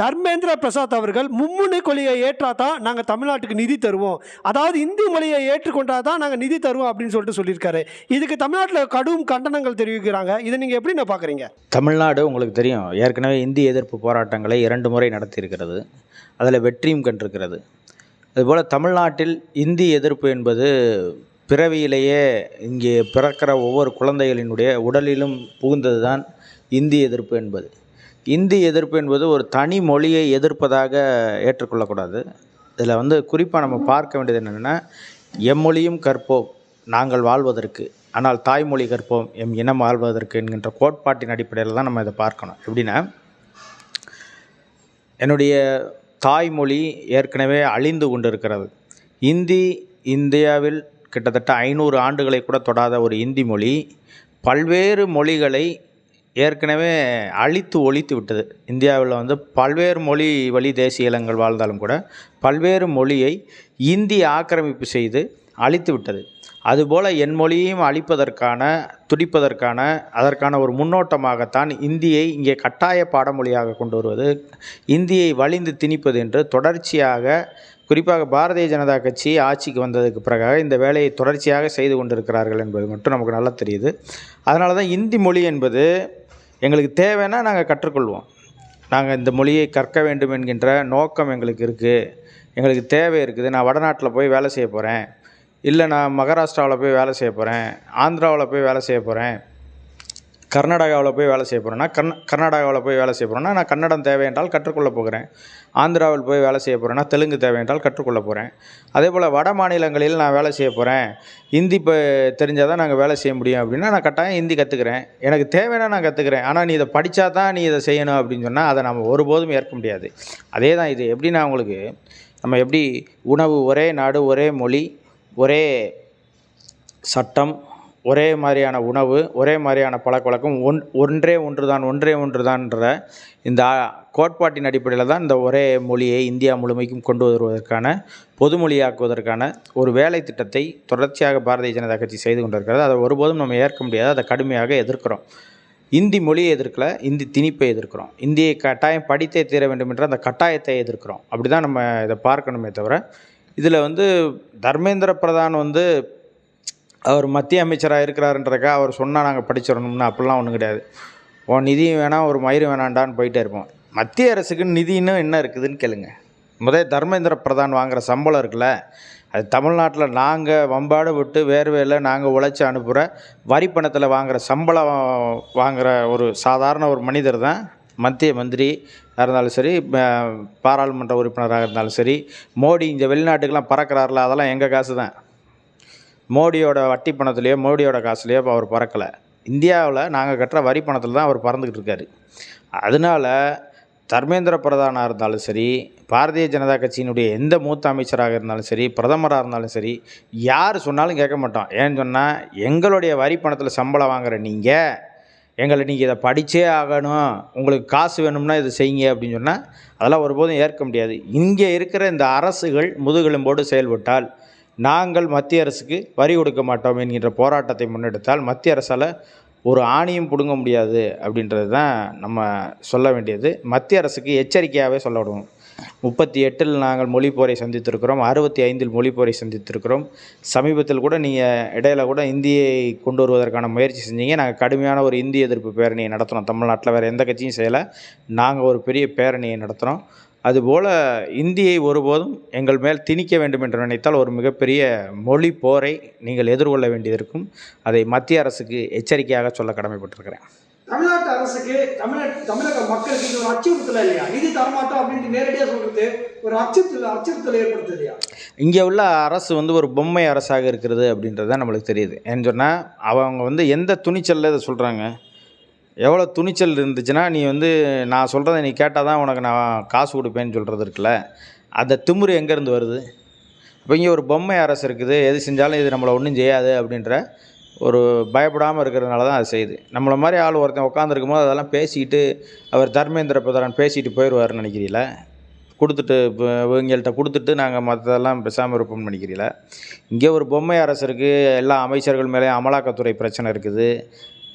தர்மேந்திர பிரசாத் அவர்கள் மும்முனை கொள்கையை ஏற்றாதான் நாங்கள் தமிழ்நாட்டுக்கு நிதி தருவோம். அதாவது இந்தி மொழியை ஏற்றுக்கொண்டா தான் நாங்கள் நிதி தருவோம் அப்படின்னு சொல்லிட்டு சொல்லியிருக்காரு. இதுக்கு தமிழ்நாட்டில் கடும் கண்டனங்கள் தெரிவிக்கிறாங்க. இதை நீங்கள் எப்படி நான் பார்க்குறீங்க தமிழ்நாடு உங்களுக்கு தெரியும். ஏற்கனவே இந்தி எதிர்ப்பு போராட்டங்களை இரண்டு முறை நடத்தியிருக்கிறது. அதில் வெற்றியும் கண்டிருக்கிறது. அதுபோல் தமிழ்நாட்டில் இந்தி எதிர்ப்பு என்பது பிறவியிலேயே இங்கே பிறக்கிற ஒவ்வொரு குழந்தைகளினுடைய உடலிலும் புகுந்தது தான் இந்தி எதிர்ப்பு என்பது. இந்தி எதிர்ப்பு என்பது ஒரு தனி மொழியை எதிர்ப்பதாக ஏற்றுக்கொள்ளக்கூடாது. இதில் வந்து குறிப்பாக நம்ம பார்க்க வேண்டியது என்னென்னா எம்மொழியும் கற்போம் நாங்கள் வாழ்வதற்கு. ஆனால் தாய்மொழி கற்போம் எம் இனம் வாழ்வதற்கு என்கின்ற கோட்பாட்டின் அடிப்படையில் தான் நம்ம இதை பார்க்கணும். எப்படின்னா என்னுடைய தாய்மொழி ஏற்கனவே அழிந்து கொண்டிருக்கிறது. இந்தி இந்தியாவில் கிட்டத்தட்ட ஐநூறு ஆண்டுகளை கூட தொடாத ஒரு இந்தி மொழி பல்வேறு மொழிகளை ஏற்கனவே அழித்து ஒழித்து விட்டது. இந்தியாவில் வந்து பல்வேறு மொழி வழி தேசிய இனங்கள் வாழ்ந்தாலும் கூட பல்வேறு மொழியை இந்தி ஆக்கிரமிப்பு செய்து அழித்து விட்டது. அதுபோல் என் மொழியையும் அழிப்பதற்கான துடிப்பதற்கான அதற்கான ஒரு முன்னோட்டமாகத்தான் இந்தியை இங்கே கட்டாய பாடமொழியாக கொண்டு வருவது இந்தியை வலிந்து திணிப்பது என்று தொடர்ச்சியாக குறிப்பாக பாரதிய ஜனதா கட்சி ஆட்சிக்கு வந்ததுக்கு பிறகாக இந்த வேலையை தொடர்ச்சியாக செய்து கொண்டிருக்கிறார்கள் என்பது மட்டும் நமக்கு நல்லா தெரியுது. அதனால தான் இந்தி மொழி என்பது எங்களுக்கு தேவைன்னா நாங்கள் கற்றுக்கொள்வோம். நாங்கள் இந்த மொழியை கற்க வேண்டும் என்கின்ற நோக்கம் எங்களுக்கு இருக்குது எங்களுக்கு தேவை இருக்குது. நான் வடநாட்டில் போய் வேலை செய்ய போகிறேன் இல்லை நான் மகாராஷ்டிராவில் போய் வேலை செய்ய போகிறேன் ஆந்திராவில் போய் வேலை செய்ய போகிறேன் கர்நாடகாவில் போய் வேலை செய்ய போகிறேன்னா கர்ந கர்நாடகாவில் போய் வேலை செய்ய போகிறேன்னா நான் கன்னடம் தேவை என்றால் கற்றுக்கொள்ள போகிறேன். ஆந்திராவில் போய் வேலை செய்ய போகிறேன்னா தெலுங்கு தேவை என்றால் கற்றுக்கொள்ள போகிறேன் அதே போல் வட மாநிலங்களில் நான் வேலை செய்ய போகிறேன் ஹிந்தி இப்போ தெரிஞ்சால் தான் நாங்கள் வேலை செய்ய முடியும் அப்படின்னா நான் கட்டாயம் ஹிந்தி கற்றுக்கிறேன் எனக்கு தேவைன்னா நான் கற்றுக்கிறேன் ஆனால் நீ இதை படித்தா தான் நீ இதை செய்யணும் அப்படின்னு சொன்னால் அதை நம்ம ஒருபோதும் ஏற்க முடியாது. அதே தான் இது. எப்படின்னா உங்களுக்கு நம்ம எப்படி உணவு ஒரே நாடு ஒரே மொழி ஒரே சட்டம் ஒரே மாதிரியான உணவு ஒரே மாதிரியான பழக்கவழக்கம் ஒன் ஒன்றே ஒன்று தான் ஒன்றே ஒன்று தான்ன்ற இந்த கோட்பாட்டின் அடிப்படையில் தான் இந்த ஒரே மொழியை இந்தியா முழுமைக்கும் கொண்டு வருவதற்கான பொதுமொழியாக்குவதற்கான ஒரு வேலை திட்டத்தை தொடர்ச்சியாக பாரதிய ஜனதா கட்சி செய்து கொண்டிருக்கிறது. அதை ஒருபோதும் நம்ம ஏற்க முடியாது. அதை கடுமையாக எதிர்க்கிறோம். இந்தி மொழியை எதிர்க்கல இந்தி திணிப்பை எதிர்க்கிறோம். இந்தியை கட்டாயம் படித்தே தீர வேண்டும் என்ற அந்த கட்டாயத்தை எதிர்க்கிறோம். அப்படி தான் நம்ம இதை பார்க்கணுமே தவிர இதில் வந்து தர்மேந்திர பிரதான் வந்து அவர் மத்திய அமைச்சராக இருக்கிறாருன்றதுக்காக அவர் சொன்னால் நாங்கள் படிச்சிடணும்னு அப்படிலாம் ஒன்றும் கிடையாது. உன் நிதியும் வேணாம் ஒரு மயிரும் வேணாண்டான்னு போயிட்டே இருப்போம். மத்திய அரசுக்கு நிதின்னு என்ன இருக்குதுன்னு கேளுங்க. முதல் தர்மேந்திர பிரதான் வாங்குகிற சம்பளம் இருக்குல்ல அது தமிழ்நாட்டில் நாங்கள் வம்பாடு விட்டு வேர்வையில் நாங்கள் உழைச்சி அனுப்புகிற வரி பணத்தில் வாங்குற சம்பளம் வாங்குகிற ஒரு சாதாரண ஒரு மனிதர் தான் மத்திய மந்திரி இருந்தாலும் சரி பாராளுமன்ற உறுப்பினராக இருந்தாலும் சரி மோடி இந்த வெளிநாட்டுக்கெல்லாம் பறக்கிறாருல அதெல்லாம் எங்கள் காசு தான் மோடியோட வட்டி பணத்துலேயோ மோடியோட காசுலேயோ இப்போ அவர் பறக்கலை. இந்தியாவில் நாங்கள் கட்டுற வரி பணத்தில் தான் அவர் பறந்துக்கிட்டு இருக்காரு. அதனால தர்மேந்திர பிரதானாக இருந்தாலும் சரி பாரதிய ஜனதா கட்சியினுடைய எந்த மூத்த அமைச்சராக இருந்தாலும் சரி பிரதமராக இருந்தாலும் சரி யார் சொன்னாலும் கேட்க மாட்டோம். ஏன்னு சொன்னால் எங்களுடைய வரி பணத்தில் சம்பளம் வாங்குற நீங்கள் எங்களை நீங்கள் இதை படித்தே ஆகணும். உங்களுக்கு காசு வேணும்னா இதை செய்யுங்க அப்படின்னு சொன்னால் அதெல்லாம் ஒருபோதும் ஏற்க முடியாது. இங்கே இருக்கிற இந்த அரசுகள் முதுகெலும்போடு செயல்பட்டால் நாங்கள் மத்திய அரசுக்கு வரி கொடுக்க மாட்டோம் என்கின்ற போராட்டத்தை முன்னெடுத்தால் மத்திய அரசால் ஒரு ஆணியும் பிடுங்க முடியாது அப்படின்றது தான் நம்ம சொல்ல வேண்டியது. மத்திய அரசுக்கு எச்சரிக்கையாகவே சொல்ல விடுவோம் முப்பத்தி எட்டில் நாங்கள் மொழிப்போரை சந்தித்திருக்கிறோம். அறுபத்தி ஐந்தில் மொழிப்போரை சந்தித்திருக்கிறோம். சமீபத்தில் கூட நீங்கள் இடையில கூட இந்தியை கொண்டு வருவதற்கான முயற்சி செஞ்சீங்க. நாங்கள் கடுமையான ஒரு இந்திய எதிர்ப்பு பேரணியை நடத்தினோம். தமிழ்நாட்டில் வேறு எந்த கட்சியும் செய்யலை. நாங்கள் ஒரு பெரிய பேரணியை நடத்துகிறோம் அதுபோல் இந்தியை ஒருபோதும் எங்கள் மேல் திணிக்க வேண்டும் என்று நினைத்தால் ஒரு மிகப்பெரிய மொழி போரை நீங்கள் எதிர்கொள்ள வேண்டியிருக்கும் அதை மத்திய அரசுக்கு எச்சரிக்கையாக சொல்ல கடமைப்பட்டிருக்கிறேன். தமிழ்நாட்டு அரசுக்கு தமிழ்நாட்டு தமிழக மக்களுக்கு இது ஒரு அச்சுறுத்தல் இல்லையா? நிதி தரமாட்டோம் அப்படின்ட்டு நேரடியாக சொல்றது ஒரு அச்சுறுத்தல் அச்சுறுத்தல் ஏற்படுத்துது இல்லையா? இங்கே உள்ள அரசு வந்து ஒரு பொம்மை அரசாக இருக்கிறது அப்படின்றது தான் நம்மளுக்கு தெரியுது. ஏன்னு சொன்னால் அவங்க வந்து எந்த துணிச்சலில் இதை சொல்கிறாங்க எவ்வளோ துணிச்சல் இருந்துச்சுன்னா நீ வந்து நான் சொல்கிறத நீ கேட்டால் தான் உனக்கு நான் காசு கொடுப்பேன்னு சொல்கிறது இருக்குல்ல. அந்த திமிரு எங்கேருந்து வருது? இப்போ இங்கே ஒரு பொம்மை அரசு இருக்குது. எது செஞ்சாலும் இது நம்மளை ஒன்றும் செய்யாது அப்படின்ற ஒரு பயப்படாமல் இருக்கிறதுனால தான் அது செய்யுது. நம்மளை மாதிரி ஆள் ஒருத்தன் உட்காந்துருக்கும் போது அதெல்லாம் பேசிக்கிட்டு அவர் தர்மேந்திர பிரதான் பேசிட்டு போயிடுவாருன்னு நினைக்கிறீங்கள? கொடுத்துட்டு இப்போ இவங்கள்ட்ட கொடுத்துட்டு நாங்கள் மற்றதெல்லாம் பேசாமல் இருப்போம்னு நினைக்கிறீங்கள? இங்கே ஒரு பொம்மை அரசு இருக்குது எல்லா அமைச்சர்கள் மேலேயும் அமலாக்கத்துறை பிரச்சனை இருக்குது.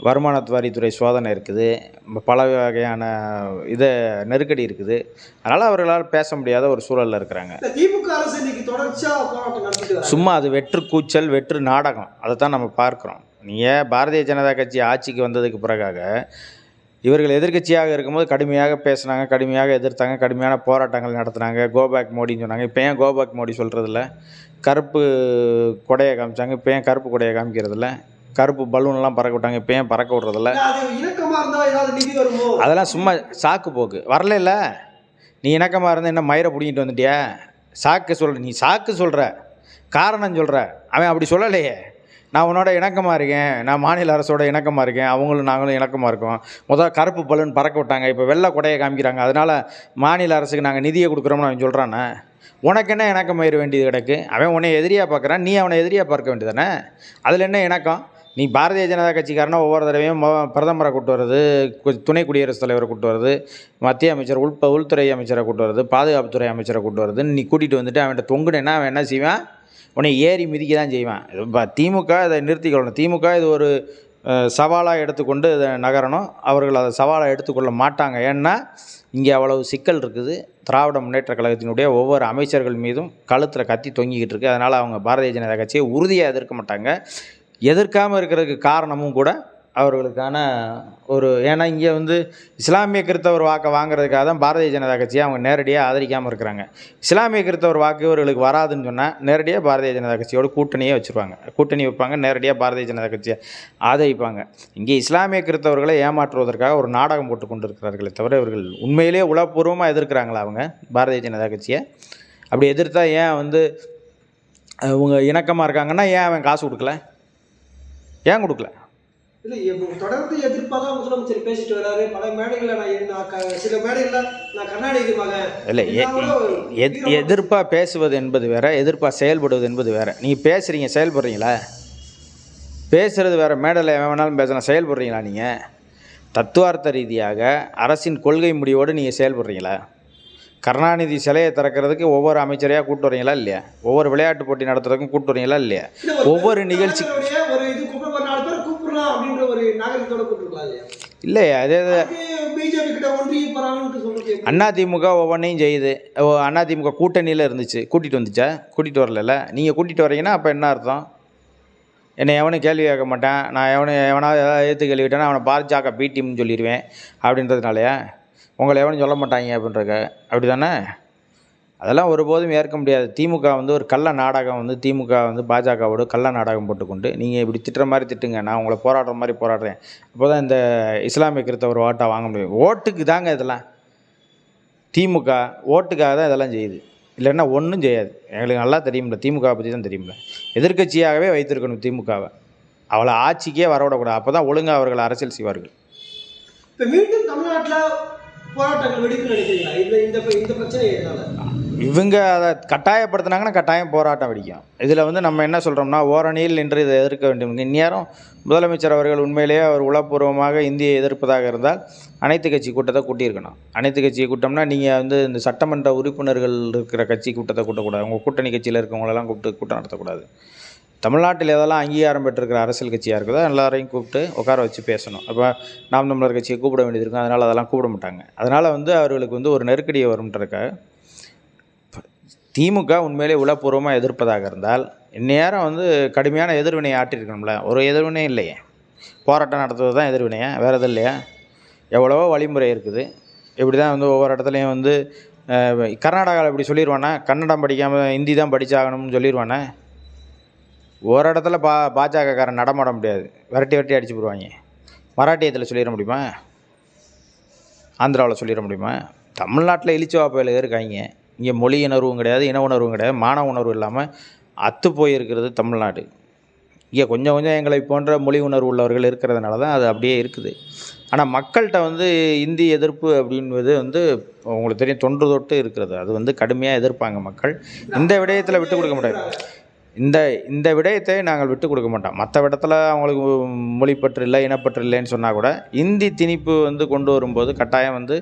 வரித்துறை சோதனை இருக்குது பல வகையான இதை நெருக்கடி இருக்குது. அதனால் அவர்களால் பேச முடியாத ஒரு சூழலில் இருக்கிறாங்க. சும்மா அது வெற்று கூச்சல் வெற்று நாடகம். அதை தான் நம்ம பார்க்குறோம். நீங்கள் பாரதிய ஜனதா கட்சி ஆட்சிக்கு வந்ததுக்கு பிறகாக இவர்கள் எதிர்க்கட்சியாக இருக்கும்போது கடுமையாக பேசுனாங்க கடுமையாக எதிர்த்தாங்க கடுமையான போராட்டங்கள் நடத்துனாங்க. கோபேக் மோடின்னு சொன்னாங்க. இப்போ ஏன் கோபேக் மோடி சொல்கிறதில்ல கருப்பு கொடையை காமிச்சாங்க. இப்போ ஏன் கருப்பு கொடையை காமிக்கிறதில்ல? கருப்பு பலூன்லாம் பறக்க விட்டாங்க. இப்போ ஏன் பறக்க விட்றதில்ல? இல்ல, அதெல்லாம் சும்மா சாக்கு போக்கு. வரல நீ இணக்கமாக இருந்தால் என்ன மயிரை பிடிங்கிட்டு வந்துட்டியா? சாக்கு சொல்கிற நீ சாக்கு சொல்கிற காரணம் சொல்கிற அவன் அப்படி சொல்லலையே. நான் உன்னோட இணக்கமாக இருக்கேன். நான் மாநில அரசோட இணக்கமாக இருக்கேன். அவங்களும் நாங்களும் இணக்கமாக இருக்கோம். முதல்ல கருப்பு பலூன் பறக்க விட்டாங்க. இப்போ வெள்ளை கொடையை காமிக்கிறாங்க. அதனால் மாநில அரசுக்கு நாங்கள் நிதியை கொடுக்குறோம்னு அவன் சொல்கிறானே உனக்கு என்ன இணக்கம் வேண்டியது கிடக்கு? அவன் உன்னை எதிரியாக பார்க்குறான். நீ அவனை எதிரியாக பார்க்க வேண்டியதானே அதில் என்ன இணக்கம்? நீ பாரதிய ஜனதா கட்சிக்காரனா ஒவ்வொரு தடவையும் பிரதமரை கூட்டு வர்றது துணை குடியரசுத் தலைவரை கூட்டு வர்றது மத்திய அமைச்சர் உள் உள்துறை அமைச்சரை கூட்டு வர்றது பாதுகாப்புத்துறை அமைச்சரை கூட்டு வர்றதுன்னு நீ கூட்டிகிட்டு வந்துட்டு அவன்கிட்ட தொங்குனேன்னா அவன் என்ன செய்வான்? உன்னை ஏறி மிதிக்க தான் செய்வான் இப்போ திமுக இதை நிறுத்திக்கொள்ளணும் திமுக இது ஒரு சவாலாக எடுத்துக்கொண்டு இதை நகரணும். அவர்கள் அதை சவாலாக எடுத்துக்கொள்ள மாட்டாங்க. ஏன்னா இங்கே அவ்வளவு சிக்கல் இருக்குது. திராவிட முன்னேற்ற கழகத்தினுடைய ஒவ்வொரு அமைச்சர்கள் மீதும் கழுத்தில் கத்தி தொங்கிக்கிட்டு இருக்கு. அதனால் அவங்க பாரதிய ஜனதா கட்சியை உறுதியாக எதிர்க்க மாட்டாங்க. எதிர்க்காமல் இருக்கிறதுக்கு காரணமும் கூட அவர்களுக்கான ஒரு ஏன்னா இங்கே வந்து இஸ்லாமிய கிறித்தவர் வாக்கை வாங்குறதுக்காக தான் பாரதிய ஜனதா கட்சியை அவங்க நேரடியாக ஆதரிக்காமல் இருக்கிறாங்க. இஸ்லாமிய கிறித்தவர் வாக்கு இவர்களுக்கு வராதுன்னு சொன்னால் நேரடியாக பாரதிய ஜனதா கட்சியோட கூட்டணியே வச்சுருவாங்க. கூட்டணி வைப்பாங்க நேரடியாக பாரதிய ஜனதா கட்சியை ஆதரிப்பாங்க. இங்கே இஸ்லாமிய கிறித்தவர்களை ஏமாற்றுவதற்காக ஒரு நாடகம் போட்டு கொண்டு இருக்கிறார்களே தவிர இவர்கள் உண்மையிலேயே உளப்பூர்வமாக எதிர்க்கிறாங்களா அவங்க பாரதிய ஜனதா கட்சியை? அப்படி எதிர்த்தா ஏன் வந்து அவங்க இணக்கமாக இருக்காங்கன்னா ஏன் அவன் காசு கொடுக்கல? ஏன் கொடுக்கல? இல்ல தொடர்ந்து எதிர்ப்பாதான் முதலமைச்சர் பேசிட்டு வராரு. பல மேடைகள்ல நான் சில மேடைகள்ல நான் கர்நாடக மகன் இல்லை எதிர்ப்பாக பேசுவது என்பது வேற எதிர்ப்பாக செயல்படுவது என்பது வேற. நீங்கள் பேசுகிறீங்க செயல்படுறீங்களா? பேசுகிறது வேற மேடையில் எவன் வேணாலும் பேசலாம் செயல்படுறீங்களா நீங்கள் தத்துவார்த்த ரீதியாக அரசின் கொள்கை முடிவோடு நீங்கள் செயல்படுறீங்களா? கருணாநிதி சிலையை திறக்கிறதுக்கு ஒவ்வொரு அமைச்சரையாக கூட்டு வரீங்களா இல்லையா? ஒவ்வொரு விளையாட்டு போட்டி நடத்துறதுக்கும் கூட்டு வரீங்களா இல்லையா? ஒவ்வொரு நிகழ்ச்சி தலைவருடைய ஒரு இது கூப்பிட ஒரு நாலு பேர் கூப்பிடலாம் அப்படின்ற ஒரு நாகரிகத்தோட கூப்பிட்டுருக்கலாம் இல்லையா? அதே பிஜேபி கிட்ட ஒன்றிய போறாங்கன்னு சொல்றது எப்படி? அதிமுக ஒவ்வொன்றையும் செய்யுது. அதிமுக கூட்டணியில் இருந்துச்சு. கூட்டிகிட்டு வந்துச்சா? கூட்டிகிட்டு வரல நீங்கள் கூட்டிகிட்டு வரீங்கன்னா அப்போ என்ன அர்த்தம்? என்னை எவனும் கேள்வி கேட்க மாட்டேன். நான் எவனு எவனாவது ஏதாவது ஏற்று கேள்வி கேட்டேன்னா அவனை பாஜக பி டீம்னு சொல்லிடுவேன் அப்படின்றதுனாலயா? உங்களை எவனும் சொல்ல மாட்டாங்க அப்படின்றக்க அப்படி தானே அதெல்லாம் ஒருபோதும் ஏற்க முடியாது. திமுக வந்து ஒரு கள்ள நாடகம் வந்து திமுக வந்து பாஜகவோட கள்ள நாடகம் போட்டுக்கொண்டு நீங்கள் இப்படி திட்டுற மாதிரி திட்டுங்க நான் உங்களை போராடுற மாதிரி போராடுறேன். அப்போ தான் இந்த இஸ்லாமிய கிறிஸ்தவர் ஓட்டை வாங்க முடியும். ஓட்டுக்கு தாங்க இதெல்லாம். திமுக ஓட்டுக்காக தான் இதெல்லாம் செய்யுது. இல்லைன்னா ஒன்றும் செய்யாது. எங்களுக்கு நல்லா தெரியும்ல திமுக பற்றி தான் தெரியும்ல. எதிர்கட்சியாகவே வைத்திருக்கணும் திமுகவை. அவளை ஆட்சிக்கே வரவிடக்கூடாது. அப்போ தான் ஒழுங்காக அவர்கள் அரசியல் செய்வார்கள். இப்போ மீண்டும் தமிழ்நாட்டில் போராட்டங்கள் வெடிக்கும் நினைக்கிறீங்களா இந்த இந்த பிரச்சனை இவங்க அதை கட்டாயப்படுத்தினாங்கன்னா கட்டாயம் போராட்டம் வெடிக்கும். இதில் வந்து நம்ம என்ன சொல்கிறோம்னா ஓரணியில் நின்று இதை எதிர்க்க வேண்டும். இந்நேரம் முதலமைச்சர் அவர்கள் உண்மையிலேயே அவர் உளப்பூர்வமாக இந்தியை எதிர்ப்பதாக இருந்தால் அனைத்து கட்சி கூட்டத்தை கூட்டியிருக்கணும். அனைத்து கட்சி கூட்டம்னா நீங்கள் வந்து இந்த சட்டமன்ற உறுப்பினர்கள் இருக்கிற கட்சி கூட்டத்தை கூட்டக்கூடாது. உங்கள் கூட்டணி கட்சியில் இருக்கவங்களெல்லாம் கூப்பிட்டு கூட்டம் நடத்தக்கூடாது. தமிழ்நாட்டில் எதெல்லாம் அங்கீகாரம் பெற்றிருக்கிற அரசியல் கட்சியாக இருக்குதோ எல்லாரையும் கூப்பிட்டு உட்கார வச்சு பேசணும். அப்போ நாம் தமிழர் கட்சியை கூப்பிட வேண்டியது இருக்கும். அதனால் அதெல்லாம் கூப்பிட மாட்டாங்க. அதனால் வந்து அவர்களுக்கு வந்து ஒரு நெருக்கடியை வரும்ன்றதுக்காக திமுக உண்மையிலே உளப்பூர்வமாக எதிர்ப்பதாக இருந்தால் இந்நேரம் வந்து கடுமையான எதிர்வினை ஆற்றிருக்கணும்ல ஒரு எதிர்வினை இல்லையே. போராட்டம் நடத்துவது தான் எதிர்வினையா? வேறு எதுவும் இல்லையா? எவ்வளவோ வழிமுறை இருக்குது. இப்படி தான் வந்து ஒவ்வொரு இடத்துலையும் வந்து கர்நாடகாவில் இப்படி சொல்லிடுவானே கன்னடம் படிக்காமல் ஹிந்தி தான் படித்தாகணும்னு சொல்லிடுவானே ஒரு இடத்துல பா பாஜகக்காரன் நடமாட முடியாது. விரட்டி விரட்டி அடிச்சு போடுவாங்க. மராட்டியத்தில் சொல்லிட முடியுமா? ஆந்திராவில் சொல்லிட முடியுமா? தமிழ்நாட்டில் இழிச்சுவா பயலுக இருக்காங்க இங்கே மொழி உணர்வும் கிடையாது இன உணர்வும் கிடையாது மான உணர்வு இல்லாமல் அத்து போயிருக்கிறது தமிழ்நாடு. இங்கே கொஞ்சம் கொஞ்சம் எங்களை போன்ற மொழி உணர்வு உள்ளவர்கள் இருக்கிறதுனால தான் அது அப்படியே இருக்குது. ஆனால் மக்கள்கிட்ட வந்து இந்தி எதிர்ப்பு அப்படின்றது வந்து உங்களுக்கு தெரியும் தொன்று தொட்டு இருக்கிறது. அது வந்து கடுமையாக எதிர்ப்பாங்க மக்கள். இந்த விடயத்தில் விட்டு கொடுக்க முடியாது இந்த இந்த விடயத்தை நாங்கள் விட்டு கொடுக்க மாட்டோம். மற்ற விடத்தில் அவங்களுக்கு மொழிப்பற்று இல்லை இனப்பற்று இல்லைன்னு சொன்னால் கூட இந்தி திணிப்பு வந்து கொண்டு வரும்போது கட்டாயம் வந்து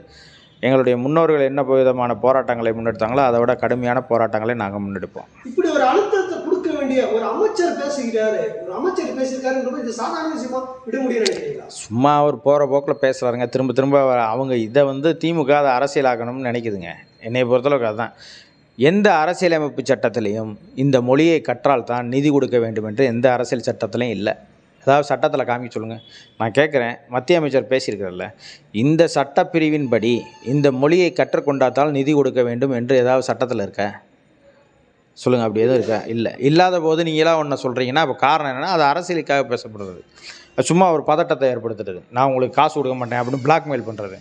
எங்களுடைய முன்னோர்கள் என்ன விதமான போராட்டங்களை முன்னெடுத்தாங்களோ அதை விட கடுமையான போராட்டங்களை நாங்கள் முன்னெடுப்போம். இப்படி ஒரு அழுத்தத்தை கொடுக்க வேண்டிய ஒரு அமைச்சர் பேசுகிறாரு. ஒரு அமைச்சர் பேசியிருக்காருன்றப்ப இது சாதாரண விஷயமா விட முடியும்னு நினைக்கிறீங்களா? சும்மா அவர் போகிற போக்கில் பேசுகிறாருங்க திரும்ப திரும்ப அவங்க இதை வந்து திமுக அதை அரசியலாக்கணும்னு நினைக்குதுங்க. என்னை பொறுத்தளவுக்கு அதுதான் எந்த அரசியலமைப்பு சட்டத்திலையும் இந்த மொழியை கற்றால் தான் நிதி கொடுக்க வேண்டும் என்று எந்த அரசியல் சட்டத்திலையும் இல்லை. ஏதாவது சட்டத்தில் காமிக்க சொல்லுங்கள் நான் கேட்குறேன் மத்திய அமைச்சர் பேசியிருக்கிறல்ல இந்த சட்டப்பிரிவின்படி இந்த மொழியை கற்றுக்கொண்டாத்தால் நிதி கொடுக்க வேண்டும் என்று ஏதாவது சட்டத்தில் இருக்கா? சொல்லுங்கள் அப்படி எதுவும் இருக்கா? இல்லை. இல்லாத போது நீங்களாக ஒன்று சொல்கிறீங்கன்னா அப்போ காரணம் என்னென்னா அது அரசியலுக்காக பேசப்படுறது. சும்மா ஒரு பதட்டத்தை ஏற்படுத்துறது. நான் உங்களுக்கு காசு கொடுக்க மாட்டேன் அப்படின்னு பிளாக்மெயில் பண்ணுறது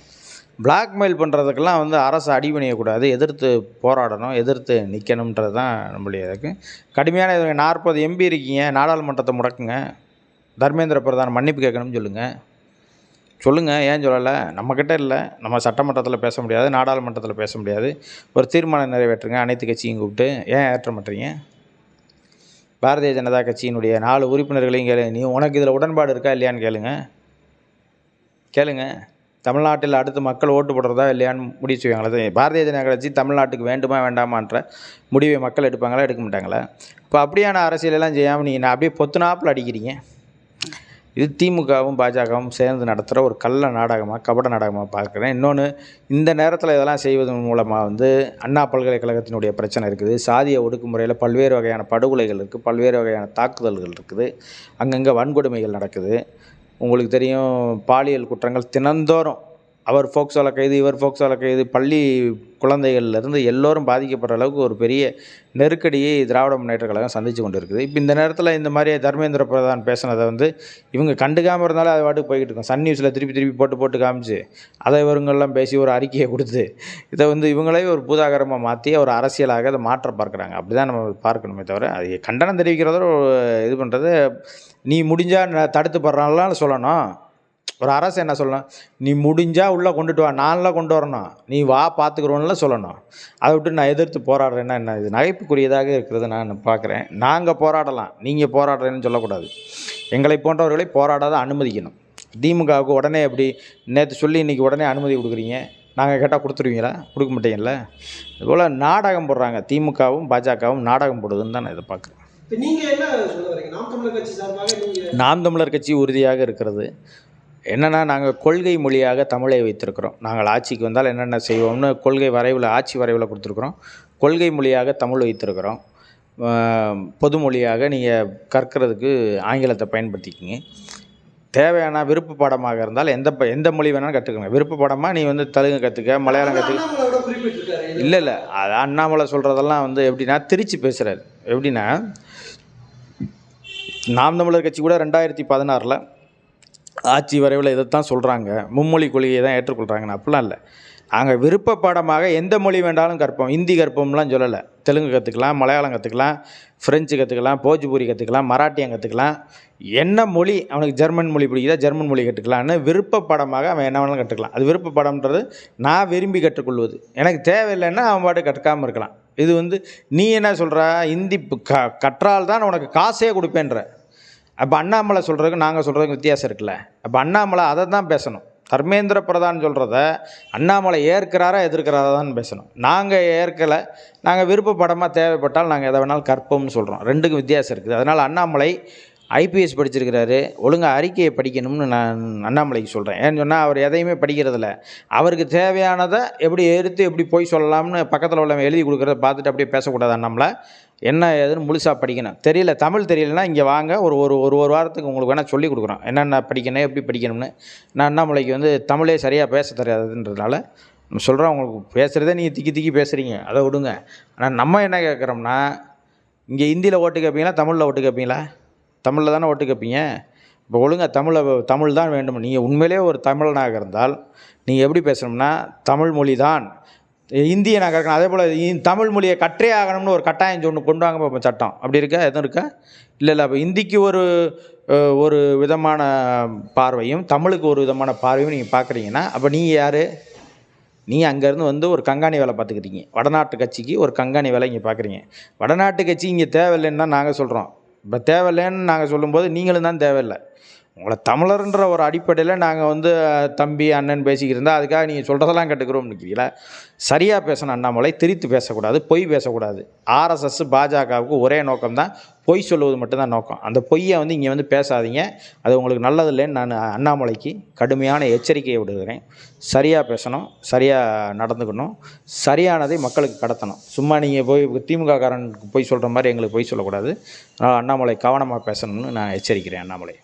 பிளாக்மெயில் பண்ணுறதுக்கெல்லாம் வந்து அரசு அடிபணியக்கூடாது எதிர்த்து போராடணும் எதிர்த்து நிற்கணுன்றது தான் நம்மளுடைய இதுக்கு. கடுமையான நாற்பது எம்பி இருக்கீங்க. நாடாளுமன்றத்தை முடக்குங்க. தர்மேந்திர பிரதான் மன்னிப்பு கேட்கணும்னு சொல்லுங்கள் சொல்லுங்கள் ஏன் சொல்லலை? நம்மக்கிட்ட இல்லை. நம்ம சட்டமன்றத்தில் பேச முடியாது நாடாளுமன்றத்தில் பேச முடியாது. ஒரு தீர்மானம் நிறைவேற்றுங்க அனைத்து கட்சியும் கூப்பிட்டு. ஏன் ஏற்ற மாட்டீங்க பாரதிய ஜனதா கட்சியினுடைய நாலு உறுப்பினர்களையும் கேளு. நீ உனக்கு இதில் உடன்பாடு இருக்கா இல்லையான்னு கேளுங்க. கேளுங்க. தமிழ்நாட்டில் அடுத்து மக்கள் ஓட்டு போடுறதா இல்லையான்னு முடிவு செய்வாங்களா? பாரதிய ஜனதா கட்சி தமிழ்நாட்டுக்கு வேண்டுமா வேண்டாமான்ற முடிவை மக்கள் எடுப்பாங்களா எடுக்க மாட்டாங்களா? இப்போ அப்படியான அரசியலெல்லாம் செய்யாமல் நீங்கள் நான் அப்படியே பொத்துனாப்பில் அடிக்கிறீங்க? இது திமுகவும் பாஜகவும் சேர்ந்து நடத்துகிற ஒரு கள்ள நாடகமாக கபட நாடகமாக பார்க்குறேன். இன்னொன்று இந்த நேரத்தில் இதெல்லாம் செய்வதன் மூலமாக வந்து அண்ணா பல்கலைக்கழகத்தினுடைய பிரச்சனை இருக்குது. சாதிய ஒடுக்குமுறையில் பல்வேறு வகையான படுகொலைகள் இருக்குது பல்வேறு வகையான தாக்குதல்கள் இருக்குது. அங்கங்கே வன்கொடுமைகள் நடக்குது. உங்களுக்கு தெரியும் பாலியல் குற்றங்கள் தினந்தோறும் அவர் ஃபோக்ஸோல கைது இவர் ஃபோக்ஸோல கைது பள்ளி குழந்தைகள்லேருந்து எல்லோரும் பாதிக்கப்படுற அளவுக்கு ஒரு பெரிய நெருக்கடியை திராவிட முன்னேற்ற கழகம் சந்தித்து கொண்டு இருக்குது இப்போ இந்த நேரத்தில் இந்த மாதிரி தர்மேந்திர பிரதான் பேசினதை வந்து இவங்க கண்டுக்காமல் இருந்தாலும் அது பாட்டுக்கு போய்கிட்டு இருக்கும். சன் நியூஸில் திருப்பி திருப்பி போட்டு போட்டு காமிச்சு அதை இவங்கெல்லாம் பேசி ஒரு அறிக்கையை கொடுத்து இதை வந்து இவங்களே ஒரு பூதாகரமாக மாற்றி ஒரு அரசியலாக அதை மாற்ற பார்க்குறாங்க. அப்படி தான் நம்ம பார்க்கணுமே தவிர அது கண்டனம் தெரிவிக்கிறதோட இது பண்ணுறது நீ முடிஞ்சால் தடுத்து படுறாங்களான்னு சொல்லணும். ஒரு அரசு என்ன சொல்லணும்? நீ முடிஞ்சால் உள்ளே கொண்டுட்டு வா நான்லாம் கொண்டு வரணும். நீ வா பார்த்துக்குறோன்னுலாம் சொல்லணும். அதை விட்டு நான் எதிர்த்து போராடுறேன்னா என்ன? இது நகைப்புக்குரியதாக இருக்கிறது நான் பார்க்குறேன். நாங்கள் போராடலாம். நீங்கள் போராடுறேன்னு சொல்லக்கூடாது. எங்களை போன்றவர்களை போராடாத அனுமதிக்கணும். திமுகவுக்கு உடனே எப்படி நேற்று சொல்லி இன்றைக்கி உடனே அனுமதி கொடுக்குறீங்க? நாங்கள் கேட்டால் கொடுத்துருவீங்களா? கொடுக்க மாட்டீங்கல்ல? இதுபோல் நாடகம் போடுறாங்க. திமுகவும் பாஜகவும் நாடகம் போடுதுன்னு தான் நான் இதை பார்க்குறேன். நாம் தமிழர் கட்சி உறுதியாக இருக்கிறது. என்னென்னா நாங்கள் கொள்கை மொழியாக தமிழை வைத்திருக்கிறோம். நாங்கள் ஆட்சிக்கு வந்தால் என்னென்ன செய்வோம்னு கொள்கை வரைவில் ஆட்சி வரைவில் கொடுத்துருக்குறோம். கொள்கை மொழியாக தமிழ் வைத்திருக்கிறோம். ஆஹ் பொது மொழியாக நீங்கள் கற்கிறதுக்கு ஆங்கிலத்தை பயன்படுத்திக்கிங்க. தேவையான விருப்ப பாடமாக இருந்தால் எந்த எந்த மொழி வேணாலும் கற்றுக்கங்க விருப்ப பாடமாக நீ வந்து தெலுங்கு கற்றுக்க மலையாளம் கற்றுக்க இல்லை இல்லை. அது அண்ணாமலை சொல்கிறதெல்லாம் வந்து எப்படின்னா திருச்சி பேசுகிறாரு எப்படின்னா நாம் தமிழர் கட்சி கூட ரெண்டாயிரத்தி பதினாறில் ஆட்சி வரைவில் இதைத்தான் சொல்கிறாங்க மும்மொழி கொள்கையை தான் ஏற்றுக்கொள்கிறாங்கன்னு அப்படிலாம் இல்லை. நாங்கள் விருப்ப பாடமாக எந்த மொழி வேண்டாலும் கற்போம். ஹிந்தி கற்போம்லாம் சொல்லலை. தெலுங்கு கற்றுக்கலாம் மலையாளம் கற்றுக்கலாம் ஃப்ரெஞ்சு கற்றுக்கலாம் போஜ்பூரி கற்றுக்கலாம் மராட்டியம் கற்றுக்கலாம் என்ன மொழி அவனுக்கு ஜெர்மன் மொழி பிடிக்குதா ஜெர்மன் மொழி கற்றுக்கலான்னு விருப்ப பாடமாக அவன் என்ன வேணாலும் கற்றுக்கலாம் அது விருப்ப பாடம்ன்றது நான் விரும்பி கற்றுக்கொள்வது. எனக்கு தேவையில்லைன்னா அவன் பாட்டு கற்றுக்காமல் இருக்கலாம். இது வந்து நீ என்ன சொல்கிற ஹிந்தி க கற்றால் தான் உனக்கு காசே கொடுப்பேன்ற அப்போ அண்ணாமலை சொல்கிறதுக்கு நாங்கள் சொல்கிறதுக்கு வித்தியாசம் இருக்குல்ல. அப்போ அண்ணாமலை அதை தான் பேசணும். தர்மேந்திர பிரதான் சொல்கிறத அண்ணாமலை ஏற்கிறாரா எதிர்க்கிறாரா தான் பேசணும். நாங்கள் ஏற்கலை நாங்கள் விருப்பப்படமாக தேவைப்பட்டால் நாங்கள் எதை வேணாலும் கற்போம்னு சொல்கிறோம் ரெண்டுக்கும் வித்தியாசம் இருக்குது. அதனால் அண்ணாமலை ஐபிஎஸ் படிச்சிருக்கிறாரு. ஒழுங்காக அறிக்கையை படிக்கணும்னு நான் அண்ணாமலைக்கு சொல்கிறேன் ஏன்னு சொன்னால் அவர் எதையுமே படிக்கிறதில்ல. அவருக்கு தேவையானதை எப்படி எடுத்து எப்படி போய் சொல்லலாம்னு பக்கத்தில் உள்ளவங்க எழுதி கொடுக்குறத பார்த்துட்டு அப்படியே பேசக்கூடாது அண்ணாமலை. என்ன ஏதுன்னு முழுசாக படிக்கணும். தெரியல தமிழ் தெரியலனா இங்கே வாங்க ஒரு ஒரு ஒரு ஒரு வாரத்துக்கு உங்களுக்கு வேணால் சொல்லி கொடுக்குறோம். என்னென்ன படிக்கணும் எப்படி படிக்கணும்னு. நான் அண்ணாமலைக்கு வந்து தமிழே சரியாக பேச தெரியாதுன்றதுனால நம்ம சொல்கிறோம் உங்களுக்கு பேசுகிறதே நீங்கள் திக்கி திக்கி பேசுகிறீங்க அதை விடுங்க. ஆனால் நம்ம என்ன கேட்குறோம்னா இங்கே ஹிந்தியில் ஓட்டு கேட்பீங்களா தமிழில் ஓட்டு கேட்பீங்களா? தமிழில் தானே ஓட்டு கேட்பீங்க. இப்போ ஒழுங்காக தமிழை தமிழ் தான் வேண்டும்? நீங்கள் உண்மையிலே ஒரு தமிழனாக இருந்தால் நீங்கள் எப்படி பேசணும்னா தமிழ் மொழி தான் இந்தியை நான் கற்கணும் அதே போல் தமிழ் மொழியை கற்றே ஆகணும்னு ஒரு கட்டாயம் ஒன்று கொண்டு வாங்க பார்ப்போம் சட்டம். அப்படி இருக்கா? எதுவும் இருக்கா? இல்லை இல்லை. அப்போ இந்திக்கு ஒரு ஒரு விதமான பார்வையும் தமிழுக்கு ஒரு விதமான பார்வையும் நீங்கள் பார்க்குறீங்கன்னா அப்போ நீங்கள் யார்? நீ அங்கேருந்து வந்து ஒரு கங்காணி வேலை பார்த்துக்கிறீங்க வடநாட்டு கட்சிக்கு ஒரு கங்காணி வேலை இங்கே பார்க்குறீங்க வடநாட்டு கட்சி இங்கே தேவையில்லைன்னு தான் நாங்கள் சொல்கிறோம் இப்போ தேவையில்லைன்னு நாங்கள் சொல்லும்போது நீங்களும் தான் தேவையில்லை. உங்களை தமிழர்ன்ற ஒரு அடிப்படையில் நாங்கள் வந்து தம்பி அண்ணன் பேசிக்கிட்டு அதுக்காக நீங்கள் சொல்கிறதெல்லாம் கேட்டுக்கிறோம்னு நிற்கிறீங்களா சரியாக பேசணும் அண்ணாமலை. திரித்து பேசக்கூடாது பொய் பேசக்கூடாது. ஆர்எஸ்எஸ் பாஜகவுக்கு ஒரே நோக்கம் தான் பொய் சொல்லுவது மட்டும்தான் நோக்கம். அந்த பொய்யை வந்து இங்கே வந்து பேசாதீங்க. அது உங்களுக்கு நல்லதில்லைன்னு நான் அண்ணாமலைக்கு கடுமையான எச்சரிக்கையை விடுகிறேன். சரியாக பேசணும் சரியாக நடந்துக்கணும் சரியானதை மக்களுக்கு கடத்தணும். சும்மா நீங்கள் போய் திமுக காரனுக்கு பொய் சொல்கிற மாதிரி எங்களுக்கு பொய் சொல்லக்கூடாது. அதனால் அண்ணாமலை கவனமாக பேசணும்னு நான் எச்சரிக்கிறேன் அண்ணாமலை.